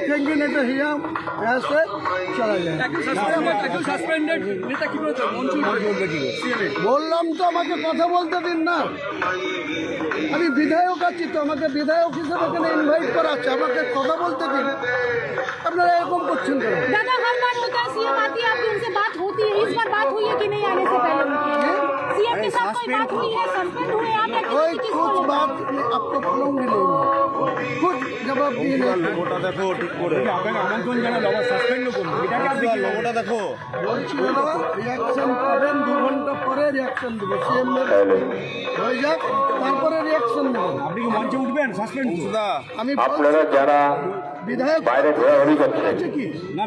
देखेंगे नहीं तो यहाँ यहाँ से चला जाए একজন সাসপেন্ডেড নেতা কি বলতো মঞ্জুর বলবে কি বললাম তো আমাকে কথা বলতে দিন না আমি বিধায়ক আছি তো আমাকে বিধায়ক হিসেবে এখানে ইনভাইট করা আছে আমাকে কথা বলতে দিন আপনারা এরকম করছেন কেন दादा हर बार होता है सीएम आती है आपकी उनसे बात होती है इस बार बात हुई है कि नहीं आने से पहले सीएम के साथ कोई बात हुई है सस्पेंड हुए आप या कोई किसी कुछ किस बात आपको बोलूंगी नहीं मैं। कुछ দেখো বলছি রিয়াকশন দু ঘণ্টা পরে রিয়াকশন তারপরে রিয়াকশন মঞ্চে সাসপেন্ড আমি আপনারা যারা বিধায়ক বাইরে ঘোরাঘুরি করছেন আছে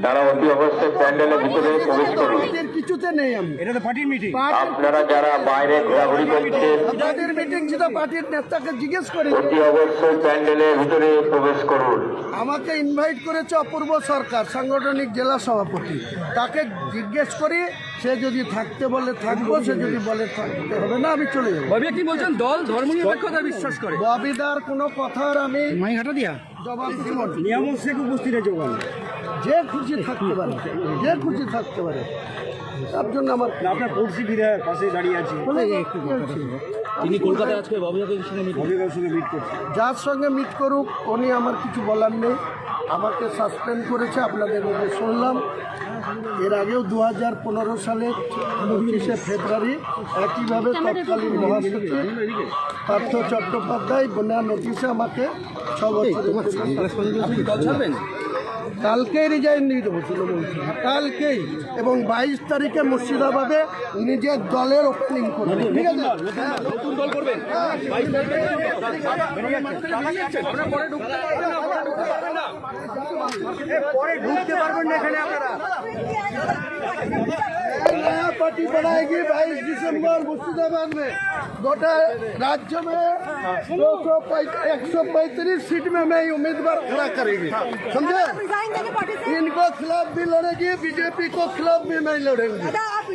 তারা অতি অবশ্যই প্যান্ডেলের ভিতরে প্রবেশ করুন কিছুতে নেই আমি। এটা তো পার্টির মিটিং আপনারা যারা বাইরে ঘোরাঘুরি করছেন পার্টির মিটিং ছিল পার্টির নেতাকে জিজ্ঞেস করে। অতি অবশ্যই প্যান্ডেলের ভিতরে প্রবেশ করুন। আমাকে ইনভাইট করেছে অপূর্ব সরকার সাংগঠনিক জেলা সভাপতি। তাকে জিজ্ঞেস করি সে যদি থাকতে বলে থাকব সে যদি বলে থাকতে হবে না আমি চলে যাব। কি বলছেন? দল ধর্মনিরপেক্ষতা বিশ্বাস করে। ববিদার কোনো কথার আমি মাইঘাটা দিয়া। নিয়ামক শেখ উপস্থিত আছে ওখানে যে খুশি থাকতে পারে যে খুশি থাকতে পারে তার জন্য আমার আপনার পড়শি বিধায়ক পাশে দাঁড়িয়ে আছে। তিনি কলকাতায় আজকে মিট সঙ্গে মিট করছেন। যার সঙ্গে মিট করুক উনি আমার কিছু বলার নেই। আমাকে সাসপেন্ড করেছে আপনাদের মধ্যে শুনলাম। এর আগেও দু হাজার পনেরো সালে পঁচিশে ফেব্রুয়ারি একইভাবে তৎকালীন মহাসচিব পার্থ চট্টোপাধ্যায় বন্যা নোটিশে আমাকে ছ বছর কালকেই রিজাইন দিয়ে দেবো তৃণমূল কালকেই এবং বাইশ তারিখে মুর্শিদাবাদে নিজের দলের ওপেনিং করবে। ঠিক আছে? নতুন দল করবেন। পরে ঢুকতে পারবেন না এখানে আপনারা नया पार्टी बनाएगी 22 दिसंबर मुर्शिदाबाद में गोटा राज्य में दो सौ एक सौ पैंतीस सीट में मैं उम्मीदवार खड़ा करेगी समझे रिजाइन देंगे पार्टी से इनको खिलाफ भी लड़ेगी बीजेपी को खिलाफ भी मैं लड़ेंगी दादा आप